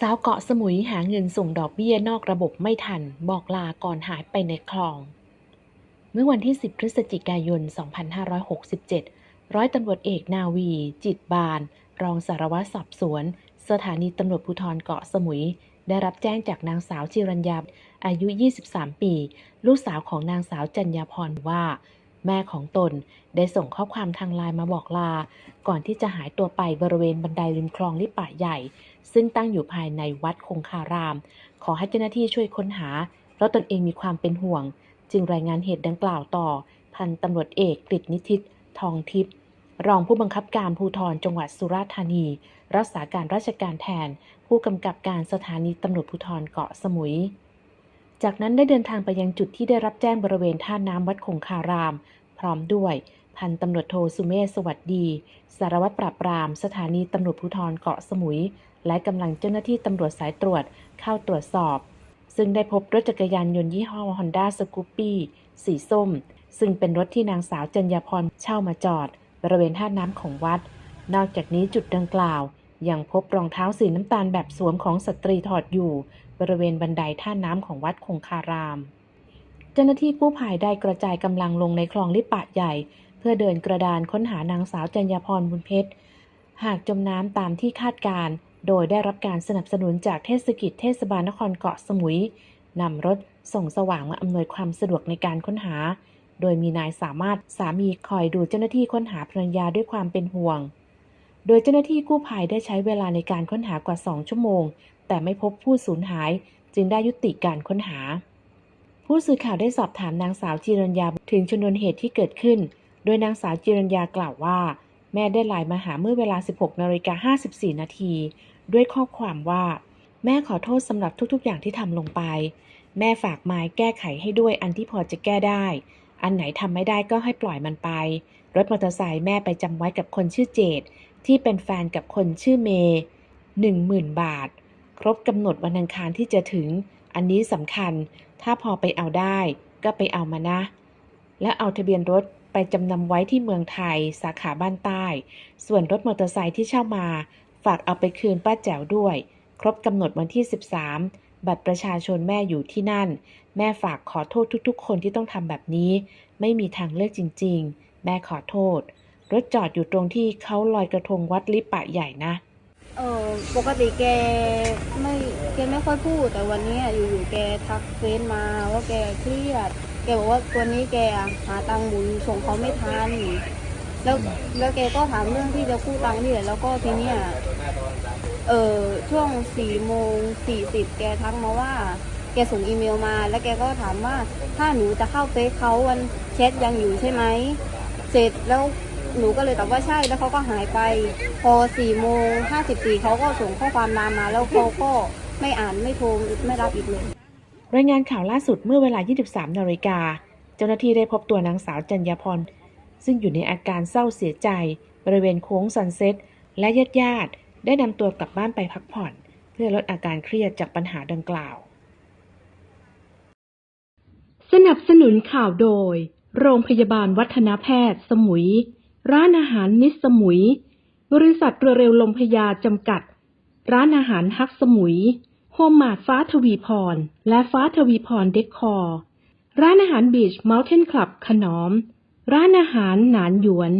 สาวเกาะสมุยหาเงินส่งดอกเบี้ยนอกระบบไม่ทัน บอกลาก่อนหายไปในคลอง เมื่อวันที่ 10 พฤศจิกายน 2567 ร้อยตำรวจเอกนาวี จิตบาน รองสารวัตรสอบสวน สถานีตำรวจภูธรเกาะสมุย ได้รับแจ้งจากนางสาวจิรัญญาอายุ 23 ปี ลูกสาวของนางสาวจัญญาพรว่า แม่ของตนได้ส่งข้อความทางไลน์มาบอกลา ก่อนที่จะหายตัวไปบริเวณบันไดริมคลองลิป่าใหญ่ ซึ่งตั้งอยู่ภายในวัดคงคาราม ขอให้เจ้าหน้าที่ช่วยค้นหา เพราะตนเองมีความเป็นห่วง จึงรายงานเหตุดังกล่าวต่อ พันตำรวจเอกกฤษนิติตทองทิพย์รองผู้บังคับการภูธรจังหวัดสุราษฎร์ธานี รักษาการราชการแทน ผู้กำกับการสถานีตำรวจภูธรเกาะสมุย จากนั้นได้เดินทางไปยังจุดที่ได้รับแจ้งบริเวณท่าน้ำวัดคงคาราม พร้อมด้วย พันตำรวจโทสุเมศสวัสดี สารวัตรปราบปราม สถานีตำรวจภูธรเกาะสมุย และกำลังเจ้าหน้าที่ตำรวจสายตรวจเข้าตรวจสอบ ซึ่งได้พบรถจักรยานยนต์ยี่ห้อ Honda s c o o p y สีส้ม ซึ่งเป็นรถที่นางสาวจัญญาพรเช่ามาจอด บริเวณท่าน้ำของวัด นอกจากนี้จุดดังกล่าวยังพบรองเท้าสีน้ำตาลแบบสวมของสตรีถอดอยู่ บริเวณบันไดท่าน้ำของวัดคงคาราม เจ้าหน้าที่กู้ภัยได้กระจายกำลังลงในคลองลิปะใหญ่ เพื่อเดินกระดานค้นหานางสาวจัญญาพรบุญเพชร หากจมน้ำตามที่คาดการ โดยได้รับการสนับสนุนจากเทศกิจเทศบาลนครเกาะสมุยนำรถส่งสว่างมาอำนวยความสะดวกในการค้นหา โดยมีนายสามารถสามีคอยดูเจ้าหน้าที่ค้นหาภรรยาด้วยความเป็นห่วง โดยเจ้าหน้าที่กู้ภัยได้ใช้เวลาในการค้นหากว่า 2 ชั่วโมง แต่ไม่พบผู้สูญหาย จึงได้ยุติการค้นหา ผู้สื่อข่าวได้สอบถามนางสาวจิรัญญาถึงชนวนเหตุที่เกิดขึ้น โดยนางสาวจิรัญญากล่าวว่า แม่ได้ไลน์มาหาเมื่อเวลา 16นาฬิกา54 นาที ด้วยข้อความว่า แม่ขอโทษสำหรับทุกๆ อย่างที่ทำลงไป แม่ฝากไม้แก้ไขให้ด้วยอันที่พอจะแก้ได้ อันไหนทำไม่ได้ก็ให้ปล่อยมันไป รถมอเตอร์ไซค์แม่ไปจำไว้กับคนชื่อเจดที่เป็นแฟนกับคนชื่อเมย์หนึ่งหมื่นบาท ครบกำหนดวันอังคารที่จะถึง อันนี้สำคัญ ถ้าพอไปเอาได้ ก็ไปเอามานะ และเอาทะเบียนรถไปจำนำไว้ที่เมืองไทย สาขาบ้านใต้ ส่วนรถมอเตอร์ไซค์ที่เช่ามา ฝากเอาไปคืนป้าแจ๋วด้วย ครบกำหนดวันที่ 13 บัตรประชาชนแม่อยู่ที่นั่น แม่ฝากขอโทษทุกๆ คนที่ต้องทำแบบนี้ ไม่มีทางเลือกจริง ๆ แม่ขอโทษ รถจอดอยู่ตรงที่เขาลอยกระทงวัดลิปะใหญ่นะ เออปกติแกไม่แกไม่ค่อยพูด แต่วันนี้อยู่ๆแกทักเฟซมาว่าแกเครียด แกบอกว่าตัวนี้แกหาตังค์หมุนส่งเขาไม่ทันแล้วแล้วแกก็ถามเรื่องที่จะกู้ตังค์นี่แหละแล้วก็ทีเนี้ย เออช่วงสี่โมงสี่สิบแกทักมาว่า แกส่งอีเมลมา แล้วแกก็ถามว่าถ้าหนูจะเข้าเฟซเขาวันแชทยังอยู่ใช่ไหมเสร็จแล้วหนูก็เลยตอบว่าใช่แล้วเขาก็หายไป พอสี่โมงห้าสิบสี่เขาก็ส่งข้อความมามาแล้วเขาก็ไม่อ่านไม่โทรไม่รับอีกเลยรายงานข่าวล่าสุดเมื่อเวลา 23 นาฬิกา เจ้าหน้าที่ได้พบตัวนางสาวจัญญาพร ซึ่งอยู่ในอาการเศร้าเสียใจ บริเวณโค้งซันเซ็ตและญาติญาติ ได้นำตัวกลับบ้านไปพักผ่อน เพื่อลดอาการเครียดจากปัญหาดังกล่าว สนับสนุนข่าวโดย โรงพยาบาลวัฒนแพทย์ สมุย ร้านอาหารมิสสมุย บริษัทเรือเร็วลมพยาจำกัด ร้านอาหารฮักสมุย โฮมมาดฟ้าทวีพร และฟ้าทวีพรเดคคอร์ร้านอาหารบีชเมลเทนคลับขนอม ร้านอาหารหนานหยวน